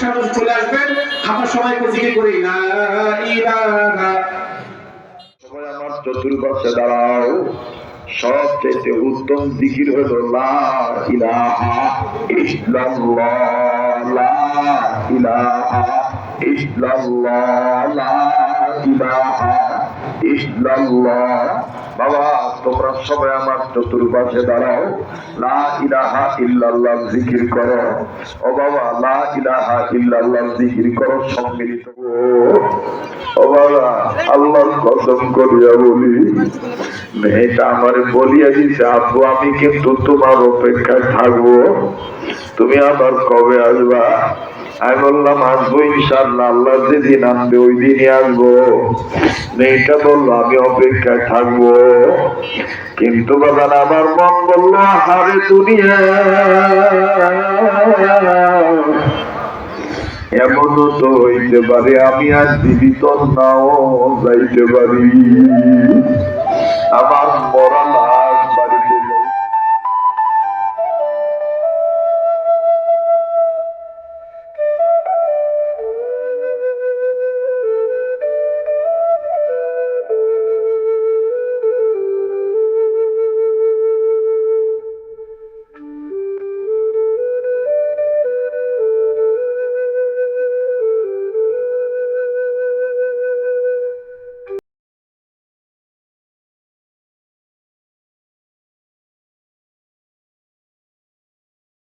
সাথে চলে আসবেন। আমরা সবাইকে জিকির করি সবাই চতুর্পাশে দাঁড়াও। সবচেয়ে উত্তম হলো বাবা তোমরা সবাই আমার চতুর্পাশে দাঁড়াও। লা ইলাহা ইল্লাল্লাহ জিকির করো। ও বাবা, লা ইলাহা ইল্লাল্লাহ জিকির করো, সম্মিলিত ও বাবা, আল্লাহর কসম করিয়া বলি, মেয়েটা আমার বলিয়া দিছে আব্বু আমি কিন্তু তোমার অপেক্ষায় থাকব। তুমি আবার কবে আসবা? আমি বললাম, আসব ইনশাল্লাহ আল্লাহ যেদিন আসবে, ওই দিনই আসব। মেয়েটা বলল আমি অপেক্ষায় থাকব। কিন্তু বাবা আমার মন বলল হারে দুনিয়া। এমনও তো হইতে পারে, আমি আর দিদি তো নাও যাইতে পারি। আমার মরা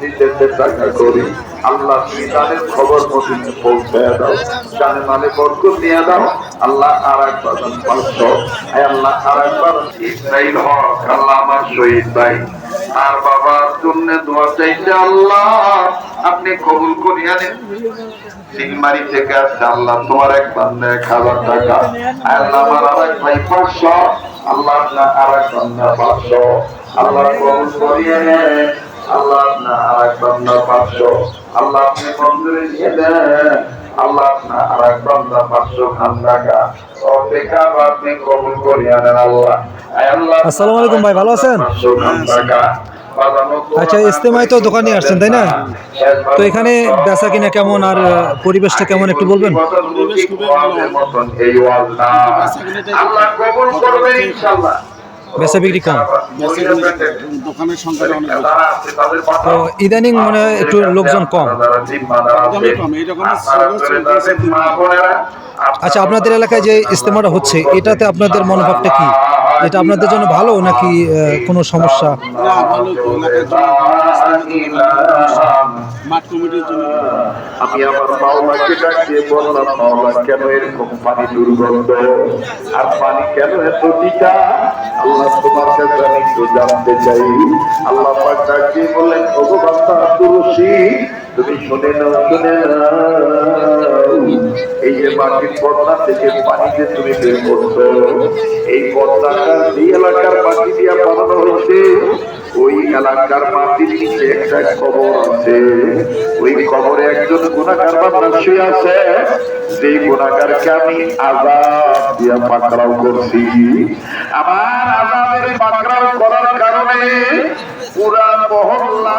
দিতে করি। আল্লাহ খবর মদিনে পৌঁছায় দাও। জানে মানে দাও। আল্লাহ আর আল্লাহ আর ইসরাইল হক। আল্লাহ আমার শহীদ ভাই। আর বাবার জন্য দোয়া চাইছে আল্লাহ। আপনি কবুল করিয়া নেন। সিংমারি থেকে আসছে আল্লাহ, তোমার এক বান্ধা হাজার টাকা। আল্লাহ, আমার আর এক ভাই পাঁচশো। আল্লাহ আপনার আর এক বান্ধা পাঁচশো। আল্লাহ কবুল করিয়া আল্লাহ আপনার আর এক পাঁচশো। আল্লাহ আপনি মন্দিরে নিয়ে দেন। আল্লাহ আপনার আর এক পাঁচশো খান টাকা। অপেক্ষা আপনি কবুল করিয়া নেন আল্লাহ। আসসালামু আলাইকুম ভাই, ভালো আছেন? আচ্ছা ইস্তেমায় তো দোকানে আসছেন তাই না? তো এখানে বেচা কিনা কেমন আর পরিবেশটা কেমন একটু বলবেন? পরিবেশ খুবই ভালো। বেচা বিক্রি কম। দোকানের সংখ্যাটা অনেক তো ইদানিং মানে একটু লোকজন কম। আচ্ছা আপনাদের এলাকায় যে ইস্তেমাটা হচ্ছে এটাতে আপনাদের মনোভাবটা কি? এটা আপনাদের জন্য ভালো নাকি আহ, কোনো সমস্যা? না, আমি আমার মাওলাকে ডাকিয়ে বললাম মাওলা কেন এরকম পানি দুর্গন্ধ? আর পানি কেন এত টিকা আল্লাহ তোমার কাছে আমি একটু জানতে চাই। আল্লাহ পাক ডাকিয়ে বললেন আব্দুর তুমি শুনে নাও শুনে নাও। এই যে মাটির পর্দা থেকে পানি যে তুমি বের করছ, এই পর্দাটা এই এলাকার মাটি দিয়া বানানো হয়েছে, ওই এলাকার মাটির নিচে একটা কবর আছে। ওই কবরে একজন গুণাকার শুয়ে আছে। যে গুণাকারকে আমি আজাদ দিয়া পাকড়াও করছি। আমার আজাদের পাকড়াও করার কারণে পুরা মহল্লা